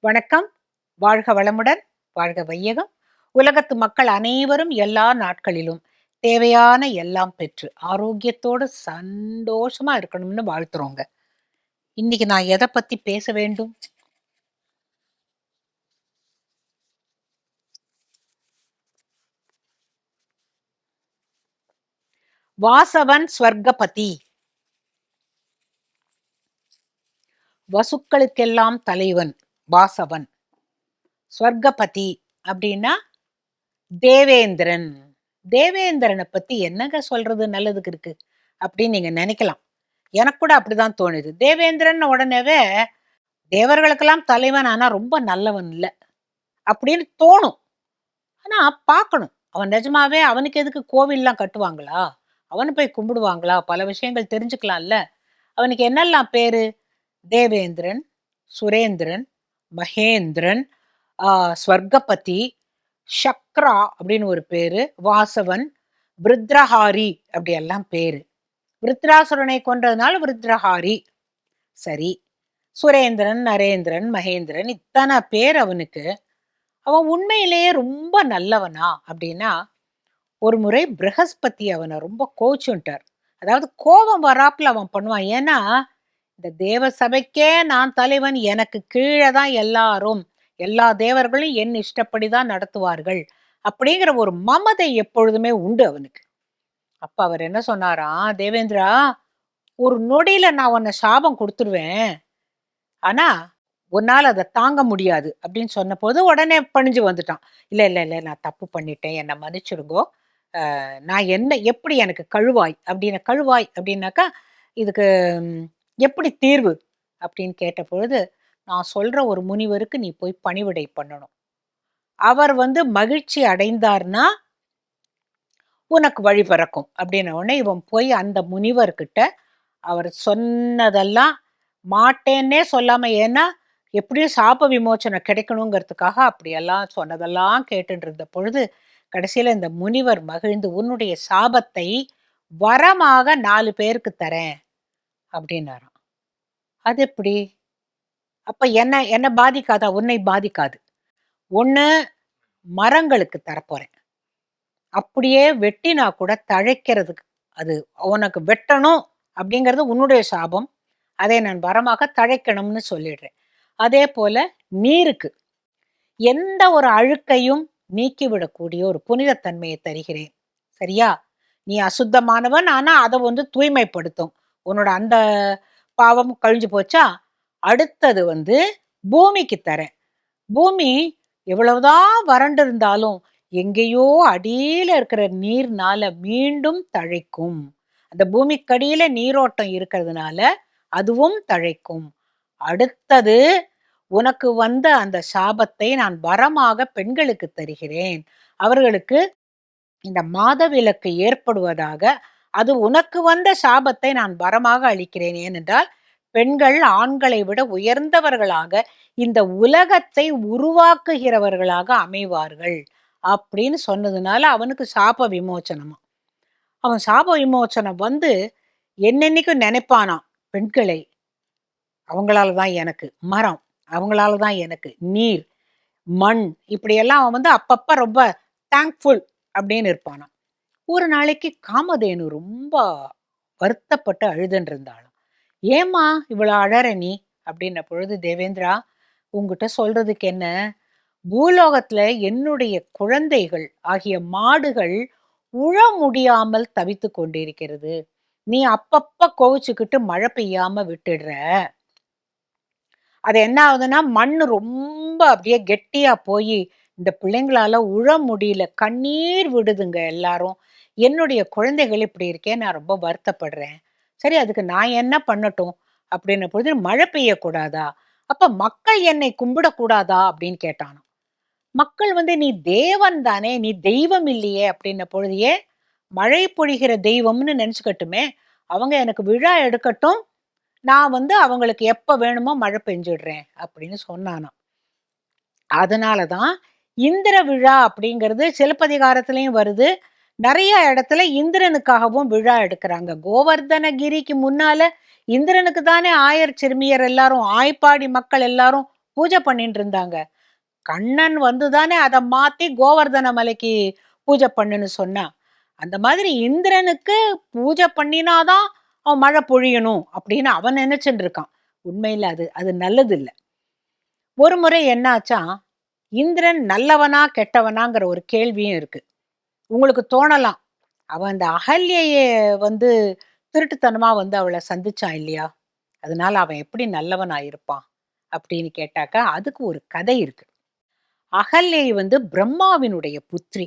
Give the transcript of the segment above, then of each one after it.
வணக்கம். வாழ்க வளமுடன் வாழ்க வையகம். உலகத்து மக்கள் அனைவரும் எல்லா நாட்களிலும் தேவையான எல்லாம் பெற்று ஆரோக்கியத்தோடு சந்தோஷமா இருக்கணும்னு வாழ்த்துறோங்க. இன்னைக்கு நான் எதை பத்தி பேச வேண்டும்? வாசவன் ஸ்வர்கபதி. வசுக்களுக்கெல்லாம் தலைவன். வாசவன். ஸ்வர்கபதி அப்படின்னா தேவேந்திரன். தேவேந்திரனை பத்தி என்னங்க சொல்றது? நல்லதுக்கு இருக்கு. அப்படின்னு நீங்க நினைக்கலாம். எனக்கு கூட அப்படிதான் தோணுது. தேவேந்திரன் உடனேவே தேவர்களுக்கெல்லாம் தலைவன் ஆனா ரொம்ப நல்லவன் இல்லை. அப்படின்னு தோணும். ஆனா பார்க்கணும். அவன் நிஜமாவே அவனுக்கு எதுக்கு கோவில்லாம் கட்டுவாங்களா? அவனை போய் கும்பிடுவாங்களா? பல விஷயங்கள் தெரிஞ்சுக்கலாம்ல. அவனுக்கு என்னெல்லாம் பேரு? தேவேந்திரன் சுரேந்திரன் மகேந்திரன் ஸ்வர்கபதி சக்ரா அப்படின்னு ஒரு பேரு வாசவன் விருத்ரஹாரி அப்படி எல்லாம் பேரு. விருத்ராசுரனை கொன்றதுனால விருத்ரஹாரி சரி. சுரேந்திரன் நரேந்திரன் மகேந்திரன் இத்தனை பேர் அவனுக்கு. அவன் உண்மையிலேயே ரொம்ப நல்லவனா அப்படின்னா ஒரு முறை பிரகஸ்பதி அவனை ரொம்ப கோச்சுன்ட்டார். அதாவது கோபம் வராப்புல அவன் பண்ணுவான். ஏன்னா இந்த தேவ சபைக்கே நான் தலைவன் எனக்கு கீழே தான் எல்லாரும். எல்லா தேவர்களும் என் இஷ்டப்படி தான் நடத்துவார்கள். அப்படிங்கிற ஒரு மமதை எப்பொழுதுமே உண்டு அவனுக்கு. அப்ப அவர் என்ன சொன்னாராம் தேவேந்திரா ஒரு நொடியில நான் உன்னை சாபம் கொடுத்துருவேன். ஆனா உன்னால் அதை தாங்க முடியாது. அப்படின்னு சொன்ன போது உடனே பணிஞ்சு வந்துட்டான். இல்லை இல்லை இல்லை நான் தப்பு பண்ணிட்டேன். என்னை மன்னிச்சிடுங்கோ. நான் என்ன எப்படி எனக்கு கழுவாய்? அப்படின்னு கழுவாய் அப்படின்னாக்கா இதுக்கு எப்படி தீர்வு அப்படின்னு கேட்ட பொழுது நான் சொல்ற ஒரு முனிவருக்கு நீ போய் பணிவிடை பண்ணணும். அவர் வந்து மகிழ்ச்சி அடைந்தார்னா உனக்கு வழி பிறக்கும் அப்படின்ன உடனே இவன் போய் அந்த முனிவர்கிட்ட அவர் சொன்னதெல்லாம் மாட்டேன்னே சொல்லாம ஏன்னா எப்படியும் சாப விமோச்சனை கிடைக்கணுங்கிறதுக்காக அப்படியெல்லாம் சொன்னதெல்லாம் கேட்டுட்டு இருந்த பொழுது கடைசியில இந்த முனிவர் மகிழ்ந்து உன்னுடைய சாபத்தை வரமாக நாலு பேருக்கு தரேன். அப்படின்னாராம். அது எப்படி? அப்போ என்ன என்ன பாதிக்காதா? உன்னை பாதிக்காது. ஒன்று மரங்களுக்கு தரப்போகிறேன் அப்படியே வெட்டினா கூட தழைக்கிறதுக்கு அது உனக்கு வெட்டணும் அப்படிங்கிறது உன்னுடைய சாபம். அதை நான் வரமாக தழைக்கணும்னு சொல்லிடுறேன். அதே போல் நீருக்கு. எந்த ஒரு அழுக்கையும் நீக்கிவிடக்கூடிய ஒரு புனிதத்தன்மையை தருகிறேன். சரியா? நீ அசுத்தமானவன் ஆனால் அதை வந்து தூய்மைப்படுத்தும். உன்னோட அந்த பாவம் கழிஞ்சு போச்சா? அடுத்தது வந்து பூமிக்கு தரேன். பூமி எவ்வளவுதான் வறண்டு இருந்தாலும் எங்கேயோ அடியில இருக்கிற நீர்னால மீண்டும் தழைக்கும். அந்த பூமிக்கடியில நீரோட்டம் இருக்கிறதுனால அதுவும் தழைக்கும். அடுத்தது உனக்கு வந்த அந்த சாபத்தை நான் வரமாக பெண்களுக்கு தருகிறேன். அவர்களுக்கு இந்த மாதவிலக்கு ஏற்படுவதாக அது உனக்கு வந்த சாபத்தை நான் வரமாக அளிக்கிறேன். ஏனென்றால் பெண்கள் ஆண்களை விட உயர்ந்தவர்களாக இந்த உலகத்தை உருவாக்குகிறவர்களாக அமைவார்கள் அப்படின்னு சொன்னதுனால அவனுக்கு சாப விமோச்சனமா. அவன் சாப விமோச்சனம் வந்து என்னென்னைக்கும் நினைப்பானாம் பெண்களை அவங்களால தான் எனக்கு மரம் அவங்களால தான் எனக்கு நீர் மண் இப்படியெல்லாம் அவன் வந்து அப்பப்ப ரொம்ப தேங்க்ஃபுல் அப்படின்னு இருப்பானான் ஒரு நாளைக்கு காமதேனு ரொம்ப வருத்தப்பட்டு அழுதுன்னு இருந்தாலும் ஏமா இவ்வளோ அழற நீ? அப்படின்ன பொழுது தேவேந்திரா உங்ககிட்ட சொல்றதுக்கு என்ன? பூலோகத்துல என்னுடைய குழந்தைகள் ஆகிய மாடுகள் உழ முடியாமல் தவித்து கொண்டிருக்கிறது. நீ அப்பப்ப கோவிச்சுக்கிட்டு மழை பெய்யாம விட்டுடுற. அது என்ன ஆகுதுன்னா மண் ரொம்ப அப்படியே கெட்டியா போய் இந்த பிள்ளைங்களால உழ முடியல. கண்ணீர் விடுதுங்க எல்லாரும். என்னுடைய குழந்தைகள் இப்படி இருக்கே நான் ரொம்ப வருத்தப்படுறேன். சரி அதுக்கு நான் என்ன பண்ணட்டும்? அப்படின்ன பொழுது மழை பெய்யக்கூடாதா? அப்ப மக்கள் என்னை கும்பிடக்கூடாதா? அப்படின்னு கேட்டானோ மக்கள் வந்து நீ தேவன் தானே நீ தெய்வம் இல்லையே அப்படின்ன பொழுதையே மழை பொழிகிற தெய்வம்னு நினச்சிக்கட்டுமே அவங்க எனக்கு விழா எடுக்கட்டும். நான் வந்து அவங்களுக்கு எப்போ வேணுமோ மழை பெஞ்சிடுறேன் அப்படின்னு சொன்னானாம். அதனாலதான் இந்திர விழா அப்படிங்கிறது சிலப்பதிகாரத்துலேயும் வருது. நிறைய இடத்துல இந்திரனுக்காகவும் விழா எடுக்கிறாங்க. கோவர்தனகிரிக்கு முன்னால இந்திரனுக்கு தானே ஆயர் சிறுமியர் எல்லாரும் ஆய்ப்பாடி மக்கள் எல்லாரும் பூஜை பண்ணிட்டு இருந்தாங்க. கண்ணன் வந்துதானே அதை மாத்தி கோவர்தன மலைக்கு பூஜை பண்ணுன்னு சொன்னா. அந்த மாதிரி இந்திரனுக்கு பூஜை பண்ணினாதான் அவன் மழை பொழியணும் அப்படின்னு அவன் நினைச்சுட்டு இருக்கான். உண்மையில அது அது நல்லது இல்லை ஒரு முறை என்னாச்சா இந்திரன் நல்லவனா கெட்டவனாங்கிற ஒரு கேள்வியும் இருக்கு. உங்களுக்கு தோணலாம். அவன் அந்த அகல்யையே வந்து திருட்டுத்தனமா வந்து அவளை சந்திச்சான் இல்லையா? அதனால அவன் எப்படி நல்லவனா இருப்பான் அப்படின்னு கேட்டாக்கா அதுக்கு ஒரு கதை இருக்கு. அகல்யை வந்து பிரம்மாவினுடைய புத்திரி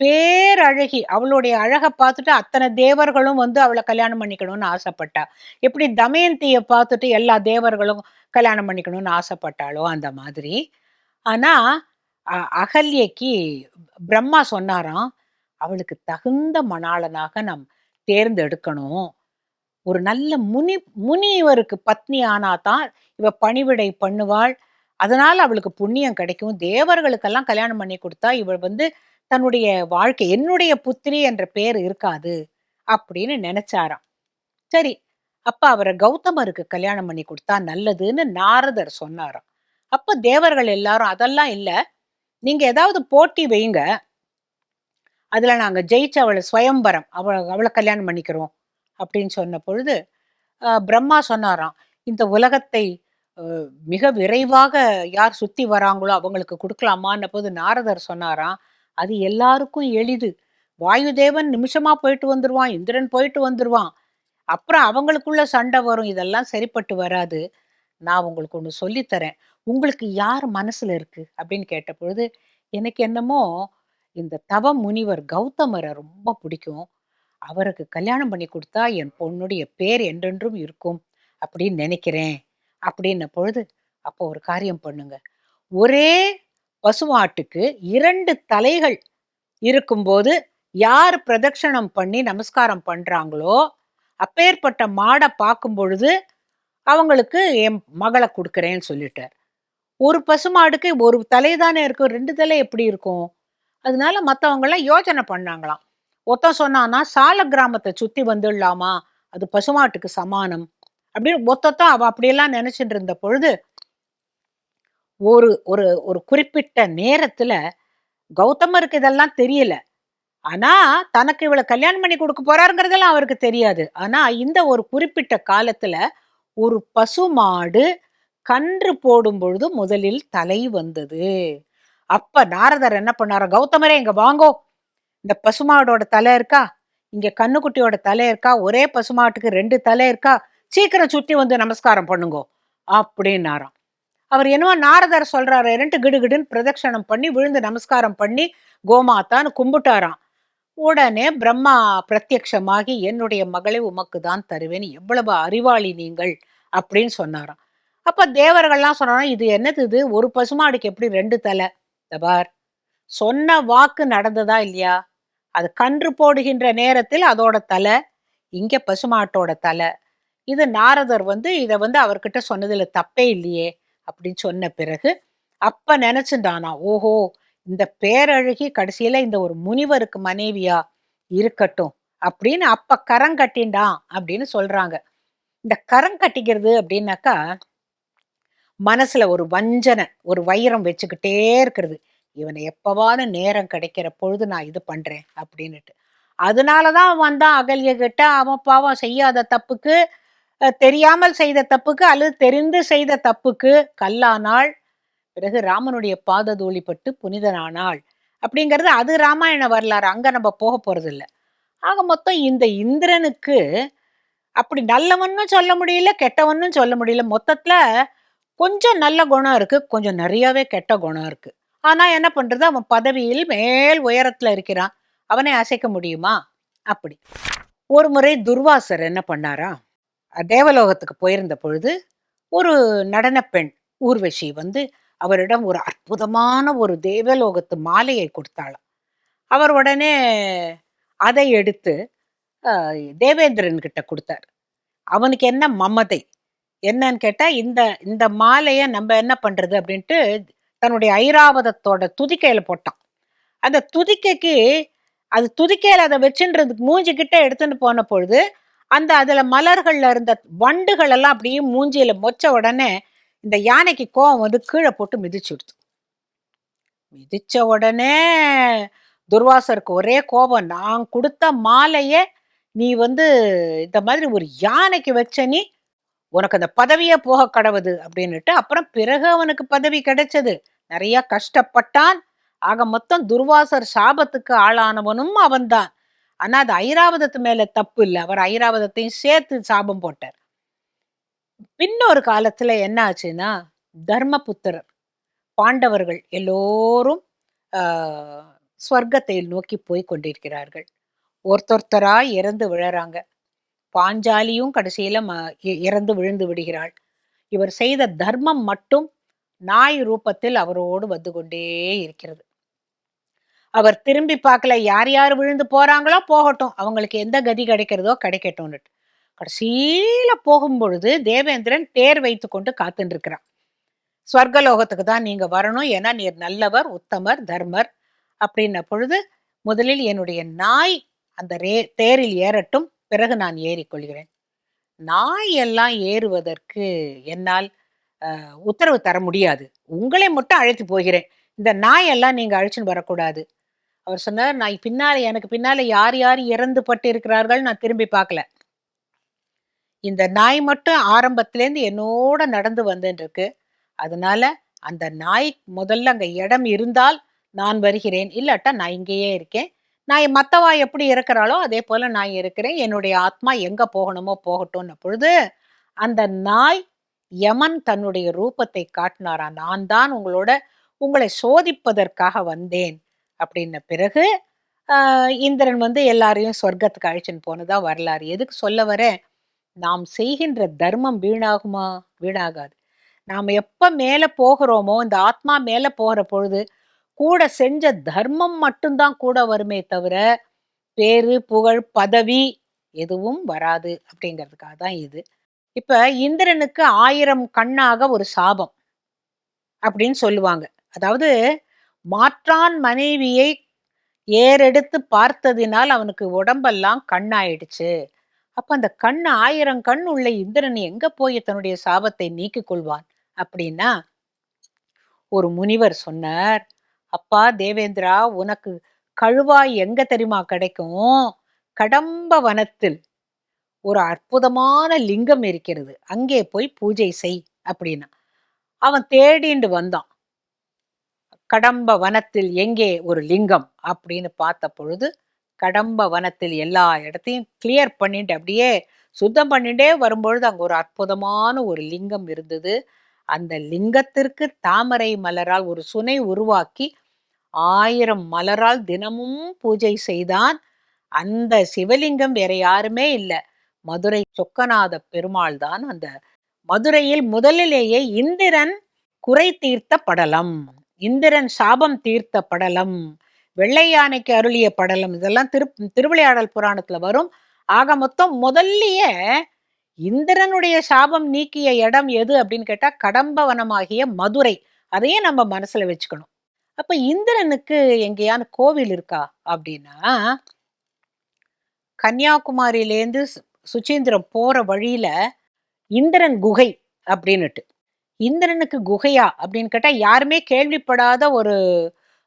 பேரழகி அவளுடைய அழகை பார்த்துட்டு அத்தனை தேவர்களும் வந்து அவளை கல்யாணம் பண்ணிக்கணும்னு ஆசைப்பட்டா. எப்படி தமயந்தியை பார்த்துட்டு எல்லா தேவர்களும் கல்யாணம் பண்ணிக்கணும்னு ஆசைப்பட்டாளோ அந்த மாதிரி. ஆனால் அகல்யக்கு பிரம்மா சொன்னாராம் அவளுக்கு தகுந்த மணாளனாக நாம் தேர்ந்தெடுக்கணும். ஒரு நல்ல முனி முனிவருக்கு பத்னி ஆனாதான் இவ பணிவிடை பண்ணுவாள். அதனால் அவளுக்கு புண்ணியம் கிடைக்கும். தேவர்களுக்கெல்லாம் கல்யாணம் பண்ணி கொடுத்தா இவள் வந்து தன்னுடைய வாழ்க்கை என்னுடைய புத்திரி என்ற பேர் இருக்காது அப்படின்னு நினைச்சாராம். சரி அப்ப அவரை கௌதமருக்கு கல்யாணம் பண்ணி கொடுத்தா நல்லதுன்னு நாரதர் சொன்னாராம். அப்ப தேவர்கள் எல்லாரும் அதெல்லாம் இல்லை நீங்க ஏதாவது போட்டி வைங்க. அதுல நாங்க ஜெயிச்சு அவளை சுயம்பரம் அவளை அவளை கல்யாணம் பண்ணிக்கிறோம் அப்படின்னு சொன்ன பொழுது பிரம்மா சொன்னாராம் இந்த உலகத்தை மிக விரைவாக யார் சுத்தி வராங்களோ அவங்களுக்கு கொடுக்கலாமான்ன போது நாரதர் சொன்னாராம் அது எல்லாருக்கும் எளிது. வாயுதேவன் நிமிஷமா போயிட்டு வந்துருவான் இந்திரன் போயிட்டு வந்துருவான். அப்புறம் அவங்களுக்குள்ள சண்டை வரும் இதெல்லாம் சரிப்பட்டு வராது. நான் உங்களுக்கு ஒன்று சொல்லித்தரேன். உங்களுக்கு யார் மனசுல இருக்கு? அப்படின்னு கேட்ட பொழுது எனக்கு என்னமோ இந்த தவ முனிவர் கௌதமரை ரொம்ப பிடிக்கும். அவருக்கு கல்யாணம் பண்ணி கொடுத்தா என் பொண்ணுடைய பேர் என்றென்றும் இருக்கும் அப்படின்னு நினைக்கிறேன். அப்படின்ன பொழுது அப்போ ஒரு காரியம் பண்ணுங்க. ஒரே பசுமாட்டுக்கு இரண்டு தலைகள் இருக்கும்போது யார் பிரதட்சணம் பண்ணி நமஸ்காரம் பண்றாங்களோ அப்பேற்பட்ட மாடை பார்க்கும் பொழுது அவங்களுக்கு என் மகளை கொடுக்குறேன்னு சொல்லிட்டார். ஒரு பசுமாடுக்கு ஒரு தலை தானே இருக்கும் ரெண்டு தலை எப்படி இருக்கும்? அதனால மற்றவங்களாம் யோஜனை யோசனை பண்ணாங்களாம். ஒத்த சொன்னான்னா சால கிராமத்தை சுற்றி வந்துடலாமா? அது பசுமாட்டுக்கு சமானம். அப்படின்னு ஒத்தத்தான் அவள் அப்படியெல்லாம் நினச்சிட்டு இருந்த பொழுது ஒரு ஒரு ஒரு குறிப்பிட்ட நேரத்தில் கௌதமருக்கு இதெல்லாம் தெரியல. ஆனா தனக்கு இவளை கல்யாணம் பண்ணி கொடுக்க போறாருங்கிறதெல்லாம் அவருக்கு தெரியாது. ஆனா இந்த ஒரு குறிப்பிட்ட காலத்துல ஒரு பசுமாடு கன்று போடும் பொழுது முதலில் தலை வந்தது. அப்ப நாரதர் என்ன பண்ணாரோ கௌதமரே இங்க வாங்கோ. இந்த பசுமாடோட தலை இருக்கா? இங்க கண்ணுக்குட்டியோட தலை இருக்கா? ஒரே பசுமாட்டுக்கு ரெண்டு தலை இருக்கா? சீக்கிரம் சுத்தி வந்து நமஸ்காரம் பண்ணுங்கோ. அப்படின்னாராம். அவர் என்னவோ நாரதர் சொல்றாரு ரெண்டு கிடுகிடுன்னு பிரதட்சணம் பண்ணி விழுந்து நமஸ்காரம் பண்ணி கோமாத்தான்னு கும்பிட்டாராம். உடனே பிரம்மா பிரத்யக்ஷமாகி என்னுடைய மகளை உமக்கு தான் தருவேன். எவ்வளவு அறிவாளி நீங்கள்? அப்படின்னு சொன்னாராம். அப்ப தேவர்கள்லாம் சொன்னா இது என்னது இது? ஒரு பசுமாடுக்கு எப்படி ரெண்டு தலை? தபார் சொன்ன வாக்கு நடந்ததா இல்லையா? அது கன்று போடுகின்ற நேரத்தில் அதோட தலை இங்க பசுமாட்டோட தலை. இது நாரதர் வந்து இதை வந்து அவர்கிட்ட சொன்னதுல தப்பே இல்லையே அப்படின்னு சொன்ன பிறகு அப்ப நினைச்சுட்டானா ஓஹோ இந்த பேரழகி கடைசியில இந்த ஒரு முனிவருக்கு மனைவியா இருக்கட்டும் அப்படின்னு அப்ப கரங்கட்டின்டான் அப்படின்னு சொல்றாங்க. இந்த கரங்கட்டிக்கிறது அப்படின்னாக்கா மனசுல ஒரு வஞ்சனை ஒரு வைரம் வச்சுக்கிட்டே இருக்கிறது. இவனை எப்பவான நேரம் கிடைக்கிற பொழுது நான் இது பண்றேன் அப்படின்னுட்டு. அதனாலதான் வந்தான் அகல்ய கிட்ட அவன் பாவம் செய்யாத தப்புக்கு தெரியாமல் செய்த தப்புக்கு அல்லது தெரிந்து செய்த தப்புக்கு கல்லானாள் பிறகு ராமனுடைய பாத தூளிப்பட்டு புனிதனானாள். அப்படிங்கிறது அது ராமாயண வரலாறு. அங்க நம்ம போக போறது இல்லை ஆக மொத்தம் இந்த இந்திரனுக்கு அப்படி நல்லவனும் சொல்ல முடியல கெட்டவனும் சொல்ல முடியல. மொத்தத்துல கொஞ்சம் நல்ல குணம் இருக்கு கொஞ்சம் நிறையவே கெட்ட குணம் இருக்கு. ஆனா என்ன பண்றது? அவன் பதவியில் மேல் உயரத்துல இருக்கிறான். அவனை அசைக்க முடியுமா? அப்படி. ஒரு முறை துர்வாசர் என்ன பண்ணாரா? தேவலோகத்துக்கு போயிருந்த பொழுது ஒரு நடனப் பெண் ஊர்வசி வந்து அவரிடம் ஒரு அற்புதமான ஒரு தேவலோகத்து மாலையை கொடுத்தாளாம். அவர் உடனே அதை எடுத்து தேவேந்திரன் கிட்ட கொடுத்தார். அவனுக்கு என்ன மமதை? என்னன்னு கேட்டால் இந்த இந்த மாலையை நம்ம என்ன பண்ணுறது அப்படின்ட்டு தன்னுடைய ஐராவதத்தோட துதிக்கையில் போட்டான். அந்த துதிக்கைக்கு அது துதிக்கையில் அதை வச்சுன்றதுக்கு மூஞ்சிக்கிட்ட எடுத்துன்னு போன பொழுது அந்த அதில் மலர்களில் இருந்த வண்டுகள் எல்லாம் அப்படியே மூஞ்சியில் மொச்ச உடனே இந்த யானைக்கு கோவம் வந்து கீழே போட்டு மிதிச்சுடுது மிதிச்ச உடனே துர்வாசருக்கு ஒரே கோபம் நான் கொடுத்த மாலையே நீ வந்து இந்த மாதிரி ஒரு யானைக்கு வச்ச நீ உனக்கு அந்த பதவியே போக கடவுது அப்படின்னுட்டு அப்புறம் பிறகு அவனுக்கு பதவி கிடைச்சது. நிறைய கஷ்டப்பட்டான். ஆக மொத்தம் துர்வாசர் சாபத்துக்கு ஆளானவனும் அவன்தான். ஆனா அது ஐராவதத்து மேல தப்பு இல்லை. அவர் ஐராவதத்தையும் சேர்த்து சாபம் போட்டார். பின்னொரு காலத்துல என்ன ஆச்சுன்னா தர்மபுத்திரர் பாண்டவர்கள் எல்லோரும் ஸ்வர்க்கத்தை நோக்கி போய் கொண்டிருக்கிறார்கள். ஒருத்தொருத்தராய் இறந்து விழறாங்க. பாஞ்சாலியும் கடைசியில ம இ- இறந்து விழுந்து விடுகிறாள். இவர் செய்த தர்மம் மட்டும் நாய் ரூபத்தில் அவரோடு வந்து கொண்டே இருக்கிறது. அவர் திரும்பி பார்க்கல யார் யார் விழுந்து போறாங்களோ போகட்டும் அவங்களுக்கு எந்த கதி கிடைக்கிறதோ கிடைக்கட்டும்னு. கடைசியில போகும் பொழுது தேவேந்திரன் தேர் வைத்து கொண்டு காத்துட்டு இருக்கிறான். ஸ்வர்கலோகத்துக்கு தான் நீங்க வரணும் ஏன்னா நீர் நல்லவர் உத்தமர் தர்மர் அப்படின்ன பொழுது முதலில் என்னுடைய நாய் அந்த ரே தேரில் ஏறட்டும் பிறகு நான் ஏறிக்கொள்கிறேன். நாய் எல்லாம் ஏறுவதற்கு என்னால் உத்தரவு தர முடியாது. உங்களை மட்டும் அழைத்து போகிறேன். இந்த நாய் எல்லாம் நீங்கள் அழைச்சின்னு வரக்கூடாது. அவர் சொன்னார் நான் பின்னால எனக்கு பின்னால யார் யார் இறந்து பட்டு இருக்கிறார்கள் நான் திரும்பி பார்க்கல. இந்த நாய் மட்டும் ஆரம்பத்துலேருந்து என்னோட நடந்து வந்துட்டு அதனால அந்த நாய் முதல்ல அங்கே இடம் இருந்தால் நான் வருகிறேன். இல்லாட்டா நான் இங்கேயே இருக்கேன். நான் மற்றவா எப்படி இருக்கிறாளோ அதே போல நான் இருக்கிறேன். என்னுடைய ஆத்மா எங்க போகணுமோ போகட்டும்னு பொழுது அந்த நாய் யமன் தன்னுடைய ரூபத்தை காட்டினாரா? நான் தான் உங்களோட உங்களை சோதிப்பதற்காக வந்தேன். அப்படின்ன பிறகு இந்திரன் வந்து எல்லாரையும் சொர்க்கத்துக்கு அழைச்சின்னு போனதா வரலாறு. எதுக்கு சொல்ல வர நாம் செய்கின்ற தர்மம் வீணாகுமா? வீணாகாது. நாம் எப்போ மேலே போகிறோமோ இந்த ஆத்மா மேலே போகிற பொழுது கூட செஞ்ச தர்மம் மட்டும்தான் கூட வருமே தவிர பேரு புகழ் பதவி எதுவும் வராது அப்படிங்கிறதுக்காக தான் இது. இப்ப இந்திரனுக்கு ஆயிரம் கண்ணாக ஒரு சாபம் அப்படின்னு சொல்லுவாங்க. அதாவது மாற்றான் மனைவியை ஏறெடுத்து பார்த்ததினால் அவனுக்கு உடம்பெல்லாம் கண்ணாயிடுச்சு. அப்ப அந்த கண் ஆயிரம் கண் உள்ள இந்திரன் எங்க போய் தன்னுடைய சாபத்தை நீக்கிக் கொள்வான் அப்படின்னா ஒரு முனிவர் சொன்னார் அப்பா தேவேந்திரா உனக்கு கழுவாய் எங்க தெரியுமா கிடைக்கும்? கடம்ப வனத்தில் ஒரு அற்புதமான லிங்கம் இருக்கிறது. அங்கே போய் பூஜை செய் அப்படின்னா. அவன் தேடிண்டு வந்தான். கடம்ப வனத்தில் எங்கே ஒரு லிங்கம் அப்படின்னு பார்த்த பொழுது கடம்ப வனத்தில் எல்லா இடத்தையும் கிளியர் பண்ணிட்டு அப்படியே சுத்தம் பண்ணிட்டே வரும்பொழுது அங்கே ஒரு அற்புதமான ஒரு லிங்கம் இருந்தது. அந்த லிங்கத்திற்கு தாமரை மலரால் ஒரு சுனை உருவாக்கி ஆயிரம் மலரால் தினமும் பூஜை செய்தான். அந்த சிவலிங்கம் வேற யாருமே இல்லை. மதுரை சொக்கநாத பெருமாள் தான் அந்த மதுரையில் முதலிலேயே இந்திரன் குறை தீர்த்த படலம். இந்திரன் சாபம் தீர்த்த படலம். வெள்ளை யானைக்கு அருளிய படலம். இதெல்லாம் திரு திருவிளையாடல் புராணத்துல வரும். ஆக மொத்தம் முதல்லயே இந்திரனுடைய சாபம் நீக்கிய இடம் எது அப்படின்னு கேட்டா கடம்பவனமாகிய மதுரை. அதையே நம்ம மனசுல வச்சுக்கணும். அப்ப இந்திரனுக்கு எங்கேயான கோவில் இருக்கா? அப்படின்னா கன்னியாகுமரியிலேருந்து சுச்சீந்திரம் போற வழியில இந்திரன் குகை அப்படின்னுட்டு. இந்திரனுக்கு குகையா? அப்படின்னு கேட்டா யாருமே கேள்விப்படாத ஒரு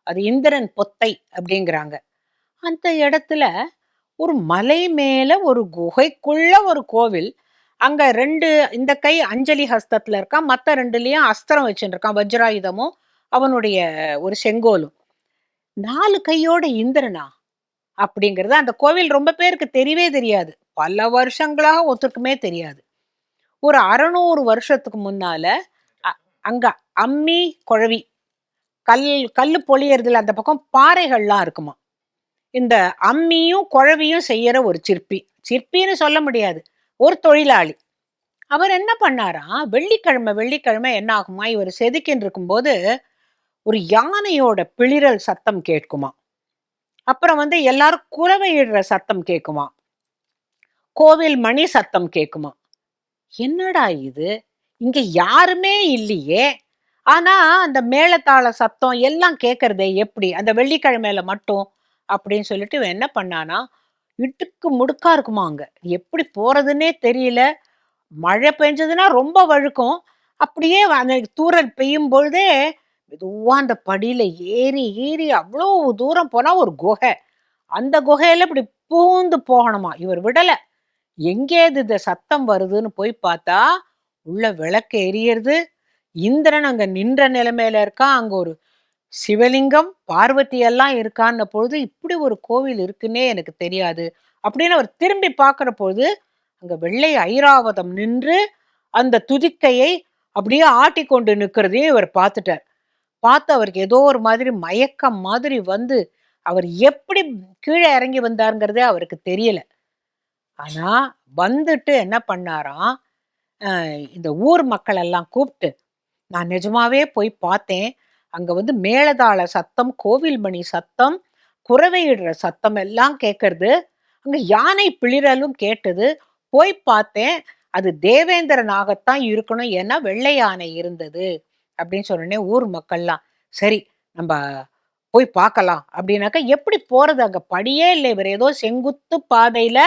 அது இந்திரன் பொத்தை அப்படிங்கிறாங்க. அந்த இடத்துல ஒரு மலை மேல ஒரு குகைக்குள்ள ஒரு கோவில் அங்க ரெண்டு இந்த கை அஞ்சலி ஹஸ்தத்துல இருக்கான் மத்த ரெண்டுலயும் அஸ்திரம் வச்சுட்டு இருக்கான் வஜ்ராயுதமும் அவனுடைய ஒரு செங்கோலும். நாலு கையோட இந்திரனா? அப்படிங்கிறது அந்த கோவில் ரொம்ப பேருக்கு தெரியவே தெரியாது. பல வருஷங்களாக ஒருத்தருக்குமே தெரியாது. ஒரு அறநூறு வருஷத்துக்கு முன்னால அ- அங்க அம்மி குழவி கல் கல் பொழியறதுல அந்த பக்கம் பாறைகள்லாம் இருக்குமா? இந்த அம்மியும் குழவியும் செய்யற ஒரு சிற்பி. சிற்பின்னு சொல்ல முடியாது. ஒரு தொழிலாளி. அவர் என்ன பண்ணாராம் வெள்ளிக்கிழமை வெள்ளிக்கிழமை என்ன ஆகுமா? இவர் செதுக்கின்னு இருக்கும்போது ஒரு யானையோட பிளிரல் சத்தம் கேட்குமா? அப்புறம் வந்து எல்லாரும் குறவையிடுற சத்தம் கேட்குமா? கோவில் மணி சத்தம் கேட்குமா? என்னடா இது? இங்க யாருமே இல்லையே. ஆனா அந்த மேளதாள சத்தம் எல்லாம் கேட்கறதே எப்படி? அந்த வெள்ளிக்கிழமையில மட்டும் அப்படின்னு சொல்லிட்டு இவன் என்ன பண்ணானா இட்டுக்கு முடுக்கா இருக்குமா அங்க? எப்படி போறதுன்னே தெரியல. மழை பெஞ்சதுன்னா ரொம்ப வழுக்கும். அப்படியே அந்த தூரல் பெய்யும் பொழுதே மெதுவாக அந்த படியில் ஏறி ஏறி அவ்வளோ தூரம் போனால் ஒரு குகை. அந்த குகையில் இப்படி பூந்து போகணுமா? இவர் விடலை. எங்கேது இந்த சத்தம் வருதுன்னு போய் பார்த்தா உள்ள விளக்கு எரியறது. இந்திரன் அங்கே நின்ற நிலைமையில இருக்கான் அங்கே ஒரு சிவலிங்கம் பார்வதி எல்லாம் இருக்கான்ன பொழுது இப்படி ஒரு கோவில் இருக்குன்னே எனக்கு தெரியாது. அப்படின்னு அவர் திரும்பி பார்க்குற பொழுது அங்கே வெள்ளை ஐராவதம் நின்று அந்த துதிக்கையை அப்படியே ஆட்டி கொண்டு நிற்கிறதையும் இவர் பார்த்துட்டார். பார்த்து அவருக்கு ஏதோ ஒரு மாதிரி மயக்கம் மாதிரி வந்து அவர் எப்படி கீழே இறங்கி வந்தாருங்கிறதே அவருக்கு தெரியல. ஆனா வந்துட்டு என்ன பண்ணாராம்? இந்த ஊர் மக்கள் எல்லாம் கூப்பிட்டு நான் நிஜமாவே போய் பார்த்தேன். அங்க வந்து மேலதாள சத்தம் கோவில் மணி சத்தம் குறவையிடுற சத்தம் எல்லாம் கேட்கறது அங்க யானை பிளிரலும் கேட்டது. போய் பார்த்தேன் அது தேவேந்திரனாகத்தான் இருக்கணும் ஏன்னா வெள்ளை யானை இருந்தது. அப்படின்னு சொன்னோடனே ஊர் மக்கள்லாம் சரி நம்ம போய் பார்க்கலாம். அப்படின்னாக்கா எப்படி போறது அங்க? படியே இல்லை இவர் ஏதோ செங்குத்து பாதையில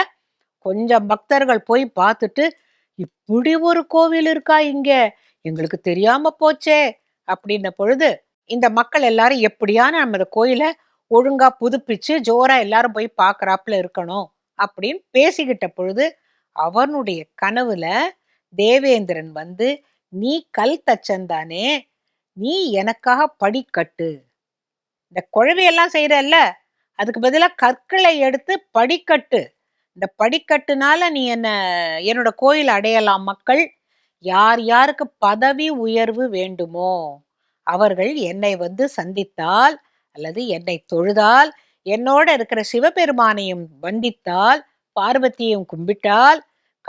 கொஞ்சம் பக்தர்கள் போய் பார்த்துட்டு இப்படி ஒரு கோவில் இருக்கா இங்க? எங்களுக்கு தெரியாம போச்சே. அப்படின்ன பொழுது இந்த மக்கள் எல்லாரும் எப்படியான நம்ம இந்த கோயிலை ஒழுங்கா புதுப்பிச்சு ஜோரா எல்லாரும் போய் பார்க்கறாப்புல இருக்கணும் அப்படின்னு பேசிக்கிட்ட பொழுது அவனுடைய கனவுல தேவேந்திரன் வந்து நீ கல் தச்சந்தானே நீ எனக்காக படி கட்டு. இந்த குழவையெல்லாம் செய்யறல்ல அதுக்கு பதிலாக கற்களை எடுத்து படிக்கட்டு இந்த படிக்கட்டுனால நீ என்ன என்னோட கோயில் அடையலாம் மக்கள்? யார் யாருக்கு பதவி உயர்வு வேண்டுமோ அவர்கள் என்னை வந்து சந்தித்தால் அல்லது என்னை தொழுதால் என்னோட இருக்கிற சிவபெருமானையும் வந்தித்தால் பார்வதியையும் கும்பிட்டால்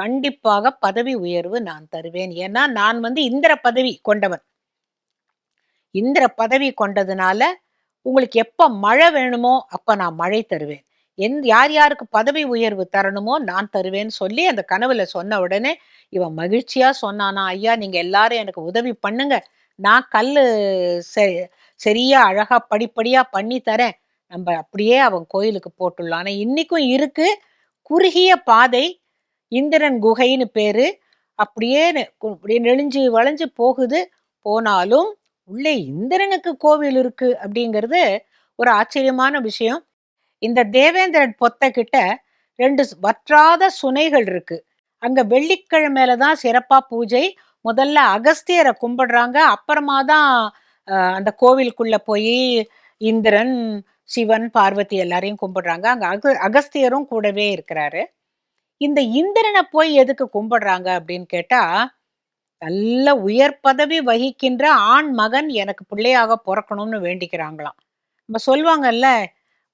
கண்டிப்பாக பதவி உயர்வு நான் தருவேன். ஏன்னா நான் வந்து இந்திர பதவி கொண்டவன். இந்திர பதவி கொண்டதுனால உங்களுக்கு எப்ப மழை வேணுமோ அப்ப நான் மழை தருவேன். எந் யார் யாருக்கு பதவி உயர்வு தரணுமோ நான் தருவேன்னு சொல்லி அந்த கனவுல சொன்ன உடனே இவன் மகிழ்ச்சியா சொன்னானா ஐயா நீங்க எல்லாரும் எனக்கு உதவி பண்ணுங்க. நான் கல்லு செ- சரியா அழகா படிப்படியா பண்ணி தரேன். நம்ம அப்படியே அவன் கோயிலுக்கு போட்டுள்ளான் இன்னைக்கும் இருக்கு. குறுகிய பாதை இந்திரன் குகைன்னு பேரு. அப்படியே அப்படியே நெளிஞ்சு வளைஞ்சு போகுது. போனாலும் உள்ளே இந்திரனுக்கு கோவில் இருக்கு அப்படிங்கிறது ஒரு ஆச்சரியமான விஷயம். இந்த தேவேந்திரன் பொத்த கிட்ட ரெண்டு வற்றாத சுனைகள் இருக்கு. அங்க வெள்ளிக்கிழமையில தான் சிறப்பா பூஜை. முதல்ல அகஸ்தியரை கும்பிடுறாங்க. அப்புறமா தான் அந்த கோவிலுக்குள்ள போய் இந்திரன் சிவன் பார்வதி எல்லாரையும் கும்பிடுறாங்க. அங்க அக அகஸ்தியரும் கூடவே இருக்கிறாரு. இந்த இந்திரனை போய் எதுக்கு கும்பிடுறாங்க அப்படின்னு கேட்டா நல்ல உயர் பதவி வகிக்கின்ற ஆண் மகன் எனக்கு பிள்ளையாக பிறக்கணும்னு வேண்டிக்கிறாங்களாம். நம்ம சொல்லுவாங்கல்ல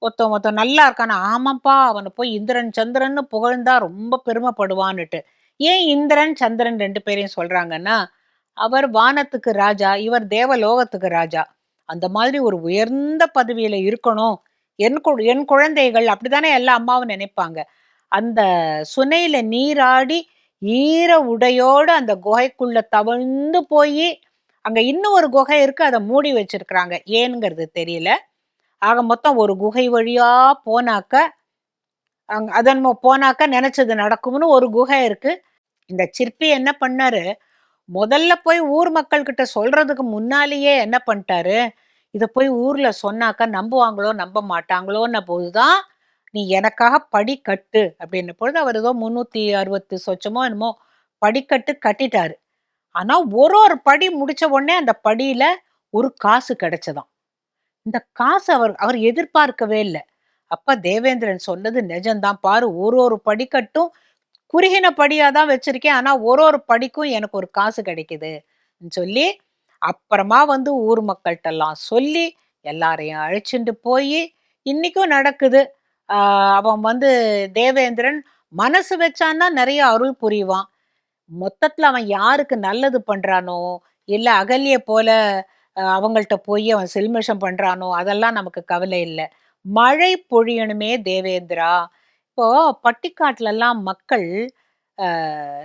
ஒருத்தன் ஒருத்தன் நல்லா இருக்கானா ஆமாப்பா அவனை போய் இந்திரன் சந்திரன் புகழ்ந்தா ரொம்ப பெருமைப்படுவான்னுட்டு. ஏன் இந்திரன் சந்திரன் ரெண்டு பேரையும் சொல்றாங்கன்னா அவர் வானத்துக்கு ராஜா இவர் தேவலோகத்துக்கு ராஜா. அந்த மாதிரி ஒரு உயர்ந்த பதவியில இருக்கணும். என் கு என் குழந்தைகள் அப்படித்தானே எல்லா அம்மாவும் நினைப்பாங்க. அந்த சுனையில நீராடி ஈர உடையோடு அந்த குகைக்குள்ள தவழ்ந்து போய் அங்க இன்னும் ஒரு குகை இருக்கு அதை மூடி வச்சிருக்கிறாங்க. ஏனுங்கிறது தெரியல. ஆக மொத்தம் ஒரு குகை வழியா போனாக்க அங்க அதன் போனாக்க நினைச்சது நடக்கும்னு ஒரு குகை இருக்கு. இந்த சிற்பி என்ன பண்ணாரு? முதல்ல போய் ஊர் மக்கள் கிட்ட சொல்றதுக்கு முன்னாலேயே என்ன பண்ணிட்டாரு? இதை போய் ஊர்ல சொன்னாக்க நம்புவாங்களோ நம்ப மாட்டாங்களோன்ன போதுதான் நீ எனக்காக படி கட்டு அப்படின்ன. பொழுது அவர் ஏதோ முந்நூற்றி அறுபத்து சொச்சமோ என்னமோ படிக்கட்டு கட்டிட்டாரு. ஆனால் ஒரு ஒரு படி முடித்த உடனே அந்த படியில் ஒரு காசு கிடைச்சதாம். இந்த காசு அவர் அவர் எதிர்பார்க்கவே இல்லை. அப்போ தேவேந்திரன் சொன்னது நிஜம்தான். பாரு ஒரு ஒரு படிக்கட்டும் குறுகின படியாக தான் வச்சுருக்கேன். ஆனால் ஒரு ஒரு படிக்கும் எனக்கு ஒரு காசு கிடைக்குது சொல்லி அப்புறமா வந்து ஊர் மக்கள்கிட்ட எல்லாம் சொல்லி எல்லாரையும் அழைச்சிட்டு போய் இன்றைக்கும் நடக்குது. அவன் வந்து தேவேந்திரன் மனசு வச்சான்னா நிறைய அருள் புரிவான். மொத்தத்துல அவன் யாருக்கு நல்லது பண்றானோ இல்ல அகல்ய போல அவங்கள்ட்ட போய் அவன் செல்மிஷம் பண்றானோ அதெல்லாம் நமக்கு கவலை இல்லை. மழை பொழியணுமே தேவேந்திரா. இப்போ பட்டிக்காட்டிலெல்லாம் மக்கள்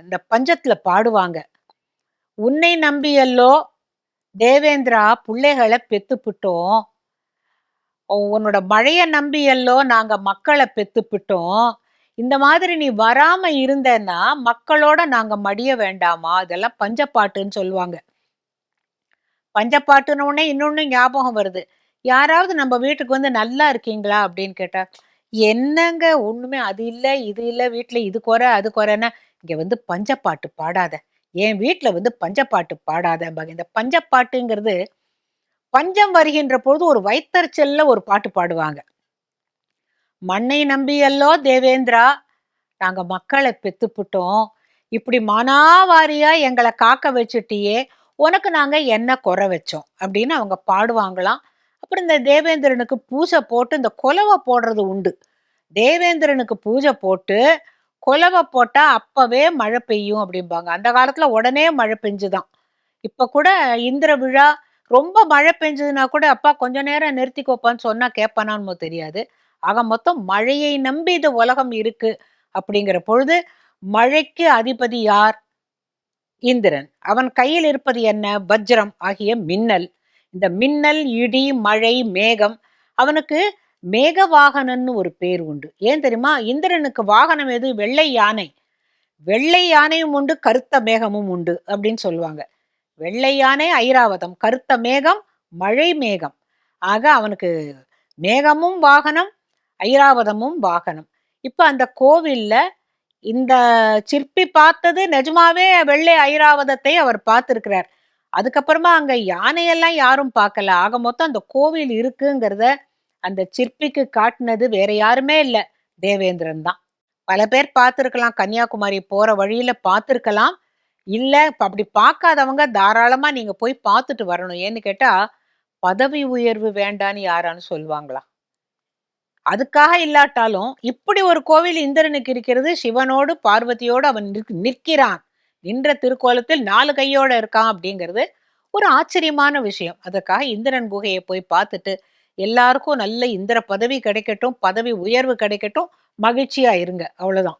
இந்த பஞ்சத்துல பாடுவாங்க. உன்னை நம்பியல்லோ தேவேந்திரா பிள்ளைகளை பெத்துப்பிட்டோம். உன்னோட மழைய நம்பியல்லோ நாங்க மக்களை பெத்துப்பிட்டோம். இந்த மாதிரி நீ வராம இருந்தேன்னா மக்களோட நாங்க மடிய வேண்டாமா? இதெல்லாம் பஞ்சப்பாட்டுன்னு சொல்லுவாங்க. பஞ்சப்பாட்டுன உடனே இன்னொன்னு ஞாபகம் வருது. யாராவது நம்ம வீட்டுக்கு வந்து நல்லா இருக்கீங்களா அப்படின்னு கேட்டா என்னங்க? ஒண்ணுமே அது இல்லை இது இல்லை வீட்டுல இது குறை அது குறைன்னா இங்க வந்து பஞ்சப்பாட்டு பாடாத. என் வீட்டுல வந்து பஞ்சப்பாட்டு பாடாத இந்த பஞ்சப்பாட்டுங்கிறது பஞ்சம் வருகின்ற பொழுது ஒரு வைத்தறிச்சல்ல ஒரு பாட்டு பாடுவாங்க. மண்ணை நம்பியல்லோ தேவேந்திரா நாங்க மக்களை பெத்துப்புட்டோம். இப்படி மனாவாரியா எங்களை காக்க வச்சுட்டியே உனக்கு நாங்க என்ன குறை வச்சோம்? அப்படின்னு அவங்க பாடுவாங்களாம். அப்புறம் இந்த தேவேந்திரனுக்கு பூஜை போட்டு இந்த கொலவை போடுறது உண்டு. தேவேந்திரனுக்கு பூஜை போட்டு கொலவை போட்டா அப்பவே மழை பெய்யும் அப்படிம்பாங்க. அந்த காலத்துல உடனே மழை பெஞ்சுதான். இப்ப கூட இந்திர விழா ரொம்ப மழை பெஞ்சதுன்னா கூட அப்பா கொஞ்ச நேரம் நிறுத்திக்கோப்பான்னு சொன்னா கேட்பானான்னு தெரியாது. ஆக மொத்தம் மழையை நம்பி இந்த உலகம் இருக்கு. அப்படிங்கிற பொழுது மழைக்கு அதிபதி யார்? இந்திரன். அவன் கையில் இருப்பது என்ன? வஜ்ரம் ஆகிய மின்னல். இந்த மின்னல் இடி மழை மேகம். அவனுக்கு மேக வாகனன்னு ஒரு பேர் உண்டு. ஏன் தெரியுமா? இந்திரனுக்கு வாகனம் எது? வெள்ளை யானை. வெள்ளை யானையும் உண்டு கருத்த மேகமும் உண்டு அப்படின்னு சொல்லுவாங்க. வெள்ளை யானை ஐராவதம் கருத்த மேகம் மழை மேகம். ஆக அவனுக்கு மேகமும் வாகனம் ஐராவதமும் வாகனம். இப்போ அந்த கோவில்ல இந்த சிற்பி பார்த்தது நிஜமாவே வெள்ளை ஐராவதத்தை அவர் பார்த்துருக்கிறார். அதுக்கப்புறமா அங்க யானையெல்லாம் யாரும் பார்க்கல. ஆக மொத்தம் அந்த கோவில் இருக்குங்கிறத அந்த சிற்பிக்கு காட்டினது வேற யாருமே இல்லை. தேவேந்திரன் தான். பல பேர் பார்த்துருக்கலாம். கன்னியாகுமரி போற வழியில பார்த்துருக்கலாம். இல்லை அப்படி பார்க்காதவங்க தாராளமாக நீங்கள் போய் பார்த்துட்டு வரணும். ஏன்னு கேட்டால் பதவி உயர்வு வேண்டான்னு யாரான்னு சொல்லுவாங்களா அதுக்காக இல்லாட்டாலும் இப்படி ஒரு கோவில் இந்திரனுக்கு இருக்கிறது சிவனோடு பார்வதியோடு அவன் நிற்கிறான். நின்ற திருக்கோலத்தில் நாலு கையோட இருக்கான் அப்படிங்கிறது ஒரு ஆச்சரியமான விஷயம். அதுக்காக இந்திரன் குகையை போய் பார்த்துட்டு எல்லாருக்கும் நல்ல இந்திர பதவி கிடைக்கட்டும் பதவி உயர்வு கிடைக்கட்டும் மகிழ்ச்சியா இருங்க. அவ்வளவுதான்.